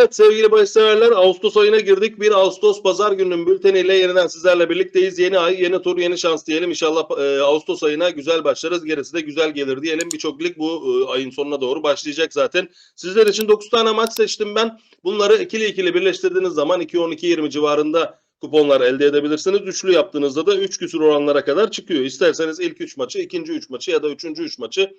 Evet sevgili bahis severler Ağustos ayına girdik. Bir Ağustos pazar gününün bülteniyle yeniden sizlerle birlikteyiz. Yeni ay, yeni tur, yeni şans diyelim. İnşallah e, Ağustos ayına güzel başlarız. Gerisi de güzel gelir diyelim. Birçok lig bu e, ayın sonuna doğru başlayacak zaten. Sizler için 9 tane maç seçtim ben. Bunları ikili ikili birleştirdiğiniz zaman 2-12-20 civarında kuponlar elde edebilirsiniz. Üçlü yaptığınızda da 3 küsur oranlara kadar çıkıyor. İsterseniz ilk 3 maçı, ikinci 3 maçı ya da üçüncü 3 maçı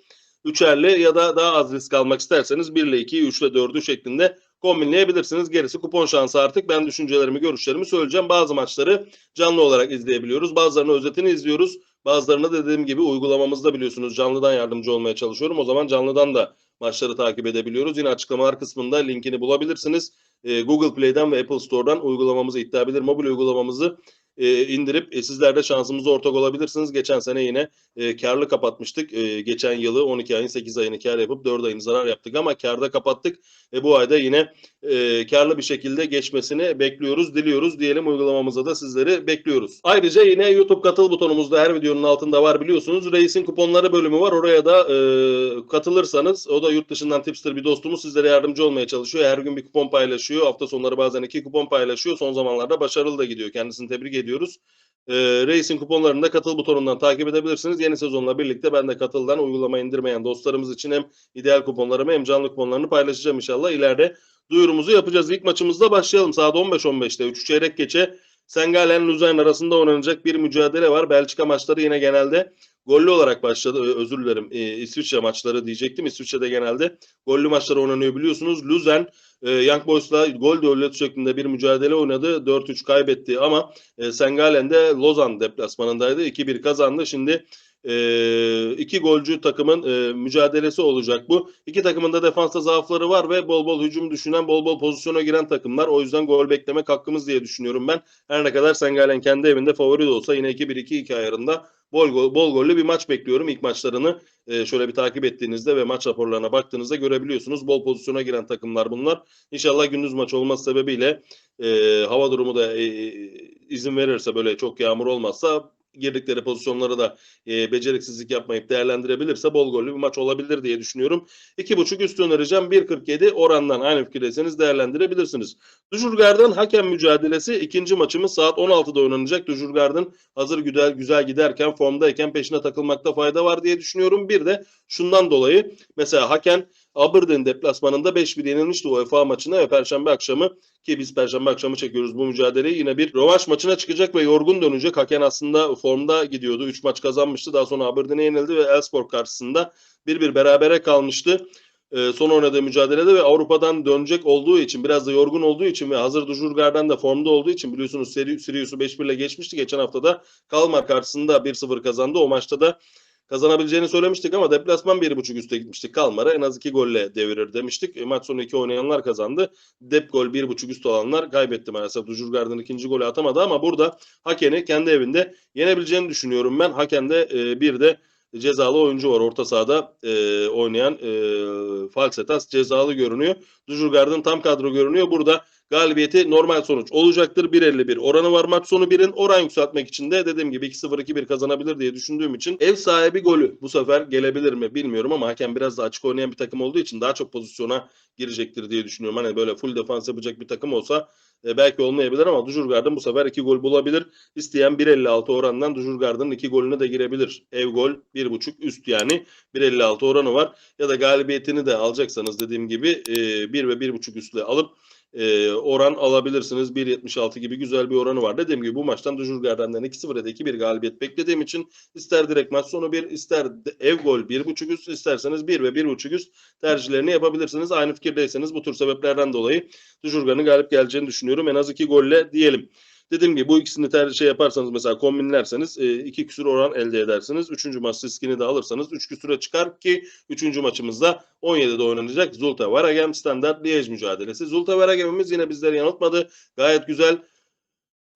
üçerli ya da daha az risk almak isterseniz 1 ile 2'yi 3 ile 4'ü şeklinde kombinleyebilirsiniz. Gerisi kupon şansı artık. Ben düşüncelerimi, görüşlerimi söyleyeceğim. Bazı maçları canlı olarak izleyebiliyoruz. Bazılarını özetini izliyoruz. Bazılarını da dediğim gibi uygulamamızda biliyorsunuz canlıdan yardımcı olmaya çalışıyorum. O zaman canlıdan da maçları takip edebiliyoruz. Yine açıklamalar kısmında linkini bulabilirsiniz. Ee, Google Play'den ve Apple Store'dan uygulamamızı iddia bilir. Mobil uygulamamızı e, indirip e, sizler de şansımıza ortak olabilirsiniz. Geçen sene yine e, karlı kapatmıştık. E, geçen yılı 12 ayın 8 ayını kar yapıp 4 ayını zarar yaptık ama karda kapattık. E, bu ayda yine e, karlı bir şekilde geçmesini bekliyoruz, diliyoruz. Diyelim uygulamamıza da sizleri bekliyoruz. Ayrıca yine YouTube katıl butonumuzda her videonun altında var biliyorsunuz. Reis'in kuponları bölümü var. Oraya da e, katılırsanız o da yurt dışından tipster bir dostumuz sizlere yardımcı olmaya çalışıyor. Her gün bir kupon paylaşıyor. Hafta sonları bazen iki kupon paylaşıyor. Son zamanlarda başarılı da gidiyor. Kendisini tebrik ediyoruz. E, Reis'in kuponlarını katıl butonundan takip edebilirsiniz. Yeni sezonla birlikte ben de katıldan uygulama indirmeyen dostlarımız için hem ideal kuponlarımı hem canlı kuponlarını paylaşacağım inşallah. İleride duyurumuzu yapacağız. İlk maçımızda başlayalım. Saat 15-15'te 3 çeyrek geçe Sengalen Luzern arasında oynanacak bir mücadele var. Belçika maçları yine genelde gollü olarak başladı. Özür dilerim. Ee, İsviçre maçları diyecektim. İsviçre'de genelde gollü maçlar oynanıyor biliyorsunuz. Luzern e, Young Boys'la gol düellosu şeklinde bir mücadele oynadı. 4-3 kaybetti ama e, Sengalen'de Lozan deplasmanındaydı. 2-1 kazandı. Şimdi e, iki golcü takımın e, mücadelesi olacak bu. İki takımın da defansta zaafları var ve bol bol hücum düşünen, bol bol pozisyona giren takımlar. O yüzden gol beklemek hakkımız diye düşünüyorum ben. Her ne kadar Sengalen kendi evinde favori de olsa yine 2-1-2-2 ayarında bol, gol, bol gollü bir maç bekliyorum. İlk maçlarını e, şöyle bir takip ettiğinizde ve maç raporlarına baktığınızda görebiliyorsunuz. Bol pozisyona giren takımlar bunlar. İnşallah gündüz maç olması sebebiyle e, hava durumu da e, e, izin verirse böyle çok yağmur olmazsa girdikleri pozisyonları da e, beceriksizlik yapmayıp değerlendirebilirse bol gollü bir maç olabilir diye düşünüyorum. 2.5 üst önereceğim. 1.47 orandan aynı fikirdeyseniz değerlendirebilirsiniz. Dujurgard'ın hakem mücadelesi ikinci maçımız saat 16'da oynanacak. Dujurgard'ın hazır güzel güzel giderken formdayken peşine takılmakta fayda var diye düşünüyorum. Bir de şundan dolayı mesela hakem Aberdeen deplasmanında 5-1 yenilmişti UEFA maçına ve Perşembe akşamı ki biz Perşembe akşamı çekiyoruz bu mücadeleyi. Yine bir rövanş maçına çıkacak ve yorgun dönecek. Haken aslında formda gidiyordu. 3 maç kazanmıştı. Daha sonra Aberdeen'e yenildi ve Elfsborg karşısında 1-1 berabere kalmıştı. Ee, son oynadığı mücadelede ve Avrupa'dan dönecek olduğu için biraz da yorgun olduğu için ve hazır Dujurgar'dan da formda olduğu için biliyorsunuz Siri- Sirius'u 5-1 ile geçmişti. Geçen hafta da Kalmar karşısında 1-0 kazandı. O maçta da kazanabileceğini söylemiştik ama deplasman 1.5 üste gitmiştik Kalmar'a. En az 2 golle devirir demiştik. E, maç sonu 2 oynayanlar kazandı. Dep gol 1.5 üst olanlar kaybetti maalesef. Dujurgard'ın ikinci golü atamadı ama burada Haken'i kendi evinde yenebileceğini düşünüyorum ben. Haken'de e, bir de cezalı oyuncu var orta sahada e, oynayan e, Falsetas cezalı görünüyor. Dujurgard'ın tam kadro görünüyor. Burada galibiyeti normal sonuç olacaktır. 1.51 oranı var maç sonu 1'in. Oran yükseltmek için de dediğim gibi 2-0 2-1 kazanabilir diye düşündüğüm için ev sahibi golü bu sefer gelebilir mi bilmiyorum ama hakem biraz da açık oynayan bir takım olduğu için daha çok pozisyona girecektir diye düşünüyorum. Hani böyle full defans yapacak bir takım olsa e, belki olmayabilir ama Dujurgard'ın bu sefer 2 gol bulabilir. İsteyen 1.56 orandan Dujurgard'ın 2 golüne de girebilir. Ev gol 1.5 üst yani 1.56 oranı var. Ya da galibiyetini de alacaksanız dediğim gibi e, 1 ve 1.5 üstle alıp e, oran alabilirsiniz. 1.76 gibi güzel bir oranı var. Dediğim gibi bu maçtan Dujurgard'dan 2-0 ya da 2-1 galibiyet beklediğim için ister direkt maç sonu 1 ister ev gol 1.5 üst isterseniz 1 ve 1.5 üst tercihlerini yapabilirsiniz. Aynı fikirdeyseniz bu tür sebeplerden dolayı Dujurgard'ın galip geleceğini düşünüyorum. En az 2 golle diyelim. Dediğim gibi bu ikisini ter şey yaparsanız mesela kombinlerseniz e, iki küsür oran elde edersiniz. Üçüncü maç riskini de alırsanız üç küsüre çıkar ki üçüncü maçımızda 17'de oynanacak Zulta Varagem Standart Liège mücadelesi. Zulta Varagem'imiz yine bizleri yanıltmadı. Gayet güzel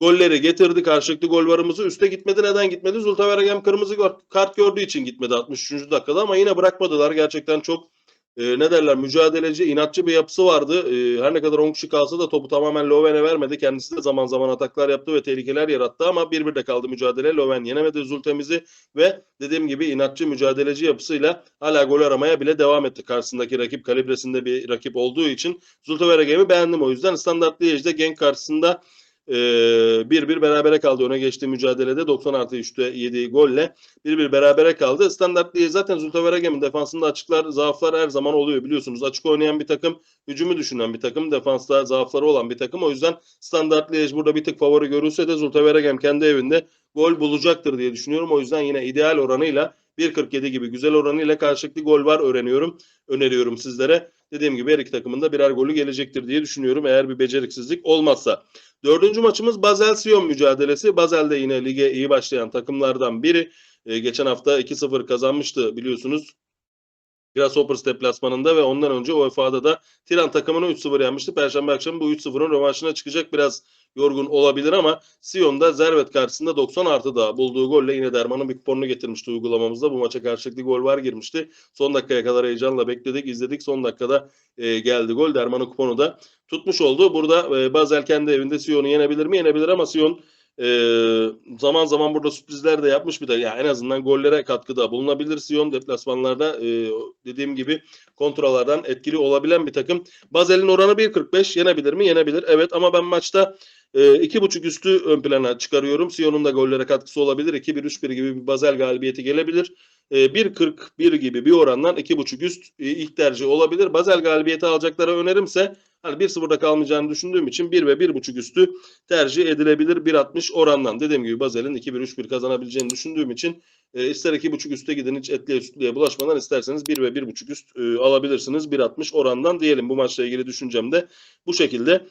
golleri getirdi. Karşılıklı gol varımızı üste gitmedi. Neden gitmedi? Zulta Varagem kırmızı kart gördüğü için gitmedi 63. dakikada ama yine bırakmadılar. Gerçekten çok e, ne derler mücadeleci, inatçı bir yapısı vardı. E, her ne kadar 10 kişi kalsa da topu tamamen Löwen'e vermedi. Kendisi de zaman zaman ataklar yaptı ve tehlikeler yarattı ama 1-1'de kaldı mücadele. Löwen yenemedi Zultemiz'i ve dediğim gibi inatçı mücadeleci yapısıyla hala gol aramaya bile devam etti. Karşısındaki rakip kalibresinde bir rakip olduğu için Zulteveregem'i beğendim o yüzden. Standart Liège'de Genk karşısında e, 1-1 berabere kaldı. Öne geçtiği mücadelede 90 artı 3'te yediği golle 1-1 berabere kaldı. Standart Liège zaten Zulteveregem'in defansında açıklar, zaaflar her zaman oluyor biliyorsunuz. Açık oynayan bir takım, hücumu düşünen bir takım, defansta zaafları olan bir takım. O yüzden Standart Liège burada bir tık favori görülse de Zulteveregem kendi evinde gol bulacaktır diye düşünüyorum. O yüzden yine ideal oranıyla 1.47 gibi güzel oranıyla karşılıklı gol var öğreniyorum. Öneriyorum sizlere. Dediğim gibi her iki takımın da birer golü gelecektir diye düşünüyorum eğer bir beceriksizlik olmazsa. Dördüncü maçımız Basel-Sion mücadelesi. Basel de yine lige iyi başlayan takımlardan biri. Ee, geçen hafta 2-0 kazanmıştı biliyorsunuz. Grasshoppers deplasmanında ve ondan önce UEFA'da da Tiran takımını 3-0 yenmişti. Perşembe akşamı bu 3-0'ın rövanşına çıkacak biraz yorgun olabilir ama Sion'da Zervet karşısında 90 artıda bulduğu golle yine Derman'ın bir kuponunu getirmişti uygulamamızda. Bu maça karşılıklı gol var girmişti. Son dakikaya kadar heyecanla bekledik, izledik. Son dakikada e, geldi gol. Derman'ın kuponu da tutmuş oldu. Burada e, Basel kendi evinde Sion'u yenebilir mi? Yenebilir ama Sion e, zaman zaman burada sürprizler de yapmış bir de yani en azından gollere katkıda bulunabilir. Sion deplasmanlarda e, dediğim gibi kontralardan etkili olabilen bir takım. Basel'in oranı 1.45 yenebilir mi? Yenebilir. Evet ama ben maçta e, iki buçuk üstü ön plana çıkarıyorum. Sion'un da gollere katkısı olabilir. 2-1-3-1 gibi bir Basel galibiyeti gelebilir. E, 1.41 gibi bir orandan iki buçuk üst e, ilk tercih olabilir. Basel galibiyeti alacaklara önerimse hani 1-0'da kalmayacağını düşündüğüm için 1 ve 1.5 üstü tercih edilebilir 1.60 orandan. Dediğim gibi Basel'in 2-1-3-1 kazanabileceğini düşündüğüm için e, ister 2.5 üste gidin hiç etliye sütlüye bulaşmadan isterseniz 1 ve 1.5 üst e, alabilirsiniz 1.60 orandan diyelim. Bu maçla ilgili düşüncem de bu şekilde.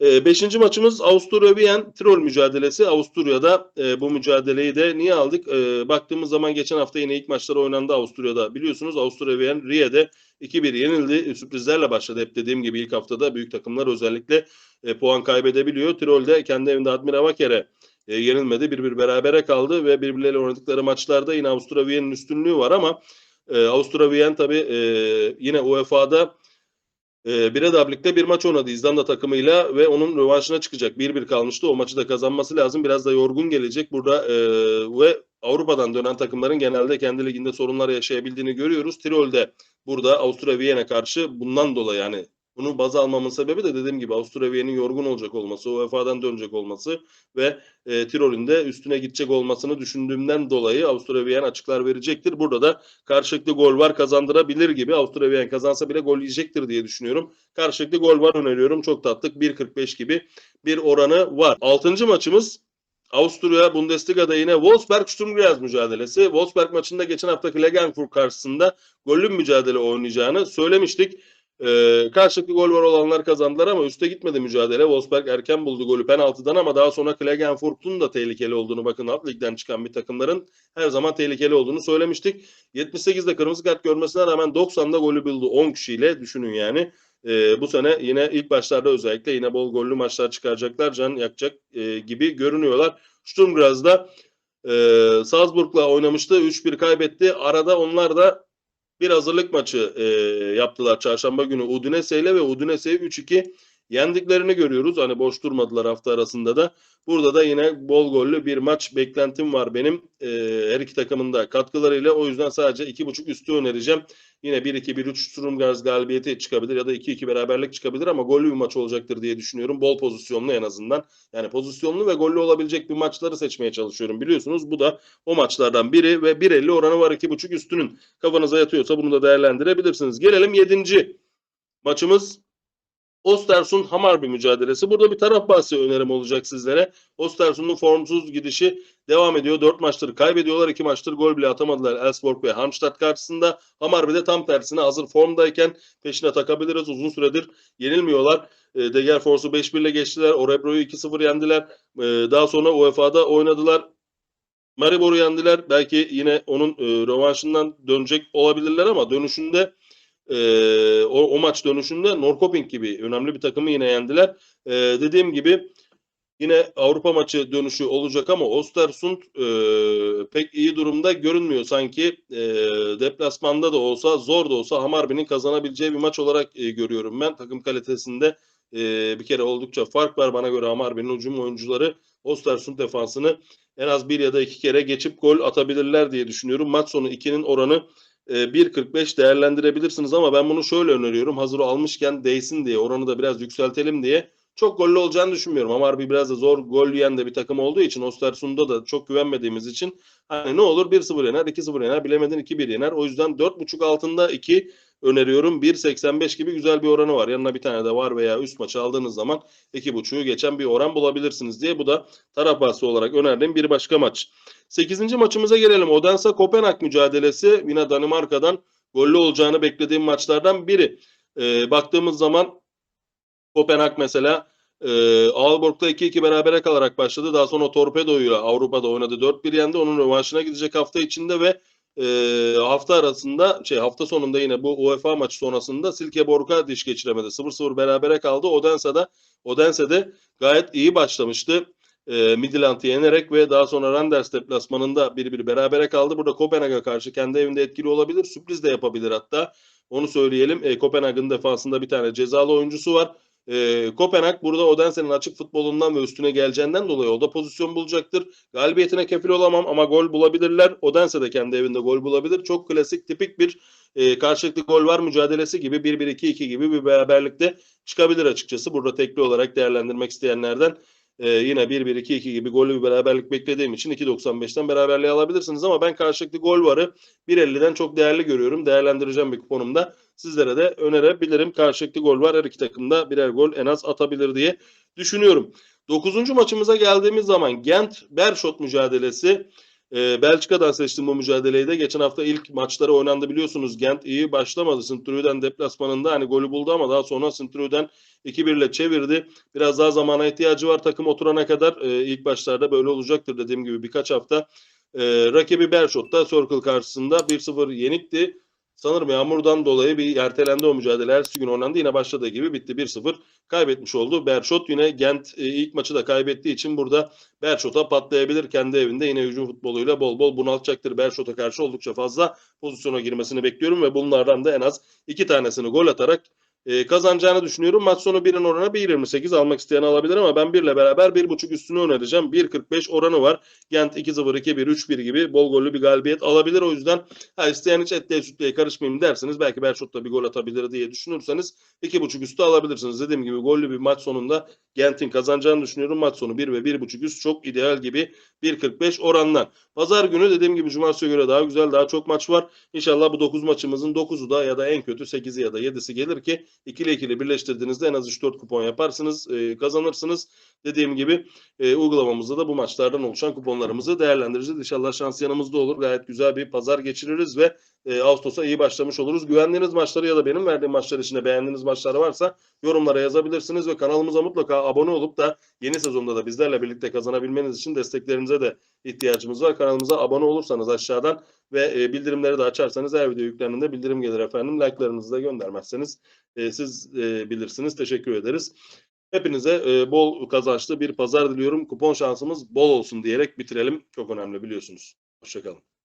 E, beşinci maçımız Avusturya Wien Tirol mücadelesi. Avusturya'da e, bu mücadeleyi de niye aldık? E, baktığımız zaman geçen hafta yine ilk maçlar oynandı Avusturya'da. Biliyorsunuz Avusturya Wien Rie'de 2-1 yenildi. E, sürprizlerle başladı hep dediğim gibi ilk haftada büyük takımlar özellikle e, puan kaybedebiliyor. Tirol'de kendi evinde Admira Waker'e e, yenilmedi. 1-1 berabere kaldı ve birbirleriyle oynadıkları maçlarda yine Avusturya Wien'in üstünlüğü var ama e, Avusturya Wien tabii e, yine UEFA'da e, Bredablik'te bir maç oynadı İzlanda takımıyla ve onun rövanşına çıkacak. 1-1 kalmıştı. O maçı da kazanması lazım. Biraz da yorgun gelecek burada e, ve Avrupa'dan dönen takımların genelde kendi liginde sorunlar yaşayabildiğini görüyoruz. Tirol'de burada Avusturya Viyen'e karşı bundan dolayı yani bunu baz almamın sebebi de dediğim gibi Avusturya Viyen'in yorgun olacak olması, UEFA'dan dönecek olması ve e, Tirol'ün de üstüne gidecek olmasını düşündüğümden dolayı Avusturya açıklar verecektir. Burada da karşılıklı gol var kazandırabilir gibi. Avusturya kazansa bile gol yiyecektir diye düşünüyorum. Karşılıklı gol var öneriyorum. Çok tatlık 1.45 gibi bir oranı var. Altıncı maçımız Avusturya Bundesliga'da yine Wolfsberg Sturm Graz mücadelesi. Wolfsberg maçında geçen haftaki Klagenfurt karşısında gollü mücadele oynayacağını söylemiştik. Ee, karşılıklı gol var olanlar kazandılar ama üste gitmedi mücadele. Wolfsberg erken buldu golü penaltıdan ama daha sonra Klagenfurt'un da tehlikeli olduğunu bakın alt ligden çıkan bir takımların her zaman tehlikeli olduğunu söylemiştik. 78'de kırmızı kart görmesine rağmen 90'da golü buldu 10 kişiyle düşünün yani. Ee, bu sene yine ilk başlarda özellikle yine bol gollü maçlar çıkaracaklar, can yakacak e, gibi görünüyorlar. Sturm Graz'da e, Salzburg'la oynamıştı. 3-1 kaybetti. Arada onlar da bir hazırlık maçı e, yaptılar çarşamba günü Udinese ile ve Udinese'yi 3-2 yendiklerini görüyoruz. Hani boş durmadılar hafta arasında da. Burada da yine bol gollü bir maç beklentim var benim. E, her iki takımın da katkılarıyla. O yüzden sadece 2.5 üstü önereceğim. Yine 1-2-1-3 Sturmgars galibiyeti çıkabilir ya da 2-2 beraberlik çıkabilir ama gollü bir maç olacaktır diye düşünüyorum. Bol pozisyonlu en azından. Yani pozisyonlu ve gollü olabilecek bir maçları seçmeye çalışıyorum. Biliyorsunuz bu da o maçlardan biri ve 1.50 oranı var 2.5 üstünün. Kafanıza yatıyorsa bunu da değerlendirebilirsiniz. Gelelim 7. maçımız Ostersund Hamarby mücadelesi. Burada bir taraf bahsi önerim olacak sizlere. Ostersund'un formsuz gidişi devam ediyor. 4 maçtır kaybediyorlar. 2 maçtır gol bile atamadılar Elfsborg ve Hamstad karşısında. Hamarby de tam tersine hazır formdayken peşine takabiliriz. Uzun süredir yenilmiyorlar. E, Degerfors'u 5-1 ile geçtiler. Orebro'yu 2-0 yendiler. E, daha sonra UEFA'da oynadılar. Maribor'u yendiler. Belki yine onun e, rövanşından dönecek olabilirler ama dönüşünde e, o, o maç dönüşünde Norrköping gibi önemli bir takımı yine yendiler. E, dediğim gibi Yine Avrupa maçı dönüşü olacak ama Ostersund e, pek iyi durumda görünmüyor. Sanki e, deplasmanda da olsa zor da olsa Hamarby'nin kazanabileceği bir maç olarak e, görüyorum ben. Takım kalitesinde e, bir kere oldukça fark var bana göre Hamarby'nin hücum oyuncuları Ostersund defansını en az bir ya da iki kere geçip gol atabilirler diye düşünüyorum. Maç sonu 2'nin oranı 1.45 değerlendirebilirsiniz ama ben bunu şöyle öneriyorum. Hazır almışken değsin diye oranı da biraz yükseltelim diye. Çok gollü olacağını düşünmüyorum. Hamarby biraz da zor gol yiyen de bir takım olduğu için Ostersund'a da çok güvenmediğimiz için hani ne olur 1-0 yener, 2-0 yener, bilemedin 2-1 yener. O yüzden 4.5 altında 2 öneriyorum. 1.85 gibi güzel bir oranı var. Yanına bir tane de var veya üst maçı aldığınız zaman 2.5'u geçen bir oran bulabilirsiniz diye. Bu da taraf bahsi olarak önerdiğim bir başka maç. 8. maçımıza gelelim. Odense Kopenhag mücadelesi yine Danimarka'dan gollü olacağını beklediğim maçlardan biri. Ee, baktığımız zaman Kopenhag mesela e, Aalborg'da 2-2 berabere kalarak başladı. Daha sonra Torpedo'yla Avrupa'da oynadı. 4-1 yendi. Onun rövanşına gidecek hafta içinde ve e, hafta arasında şey hafta sonunda yine bu UEFA maçı sonrasında Silkeborg'a diş geçiremedi. 0-0 berabere kaldı. Odense'de Odense'de gayet iyi başlamıştı. E, Midland'ı yenerek ve daha sonra Randers deplasmanında 1-1 berabere kaldı. Burada Kopenhag'a karşı kendi evinde etkili olabilir. Sürpriz de yapabilir hatta. Onu söyleyelim. E, Kopenhag'ın defansında bir tane cezalı oyuncusu var. E, Kopenhag burada Odense'nin açık futbolundan ve üstüne geleceğinden dolayı o da pozisyon bulacaktır. Galibiyetine kefil olamam ama gol bulabilirler. Odense de kendi evinde gol bulabilir. Çok klasik tipik bir e, karşılıklı gol var mücadelesi gibi 1-1-2-2 gibi bir beraberlikte çıkabilir açıkçası. Burada tekli olarak değerlendirmek isteyenlerden e, yine 1-1-2-2 gibi gollü bir beraberlik beklediğim için 2.95'ten beraberliği alabilirsiniz ama ben karşılıklı gol varı 1.50'den çok değerli görüyorum. Değerlendireceğim bir kuponumda sizlere de önerebilirim. Karşılıklı gol var. Her iki takımda birer gol en az atabilir diye düşünüyorum. Dokuzuncu maçımıza geldiğimiz zaman Gent Bershot mücadelesi. Ee, Belçika'dan seçtim bu mücadeleyi de. Geçen hafta ilk maçları oynandı biliyorsunuz. Gent iyi başlamadı. Sint-Truiden deplasmanında hani golü buldu ama daha sonra Sint-Truiden 2-1 ile çevirdi. Biraz daha zamana ihtiyacı var takım oturana kadar. Ee, ilk başlarda böyle olacaktır dediğim gibi birkaç hafta. Ee, rakibi Bershot da Circle karşısında 1-0 yenikti. Sanırım yağmurdan dolayı bir ertelendi o mücadele. Ertesi gün oynandı. Yine başladığı gibi bitti. 1-0 kaybetmiş oldu. Berşot yine Gent e, ilk maçı da kaybettiği için burada Berşot'a patlayabilir. Kendi evinde yine hücum futboluyla bol bol bunaltacaktır. Berşot'a karşı oldukça fazla pozisyona girmesini bekliyorum ve bunlardan da en az iki tanesini gol atarak e, kazanacağını düşünüyorum. Maç sonu 1'in oranı 1.28 almak isteyen alabilir ama ben 1 ile beraber 1.5 üstünü önereceğim. 1.45 oranı var. Gent 2-0, 2-1, 3-1 gibi bol gollü bir galibiyet alabilir. O yüzden ha, isteyen hiç etliye sütlüye karışmayayım derseniz belki Berşot da bir gol atabilir diye düşünürseniz 2.5 üstü alabilirsiniz. Dediğim gibi gollü bir maç sonunda Gent'in kazanacağını düşünüyorum. Maç sonu 1 ve 1.5 üst çok ideal gibi 1.45 orandan. Pazar günü dediğim gibi cumartesiye göre daha güzel daha çok maç var. İnşallah bu 9 maçımızın 9'u da ya da en kötü 8'i ya da 7'si gelir ki ikili ikili birleştirdiğinizde en az 3-4 kupon yaparsınız, e, kazanırsınız. Dediğim gibi e, uygulamamızda da bu maçlardan oluşan kuponlarımızı değerlendireceğiz. İnşallah şans yanımızda olur. Gayet güzel bir pazar geçiririz ve e, Ağustos'a iyi başlamış oluruz. Güvendiğiniz maçları ya da benim verdiğim maçlar içinde beğendiğiniz maçlar varsa yorumlara yazabilirsiniz ve kanalımıza mutlaka abone olup da yeni sezonda da bizlerle birlikte kazanabilmeniz için desteklerinize de ihtiyacımız var. Kanalımıza abone olursanız aşağıdan ve e, bildirimleri de açarsanız her video yüklendiğinde bildirim gelir efendim. Like'larınızı da göndermezseniz e, siz e, bilirsiniz. Teşekkür ederiz. Hepinize bol kazançlı bir pazar diliyorum. Kupon şansımız bol olsun diyerek bitirelim. Çok önemli biliyorsunuz. Hoşçakalın.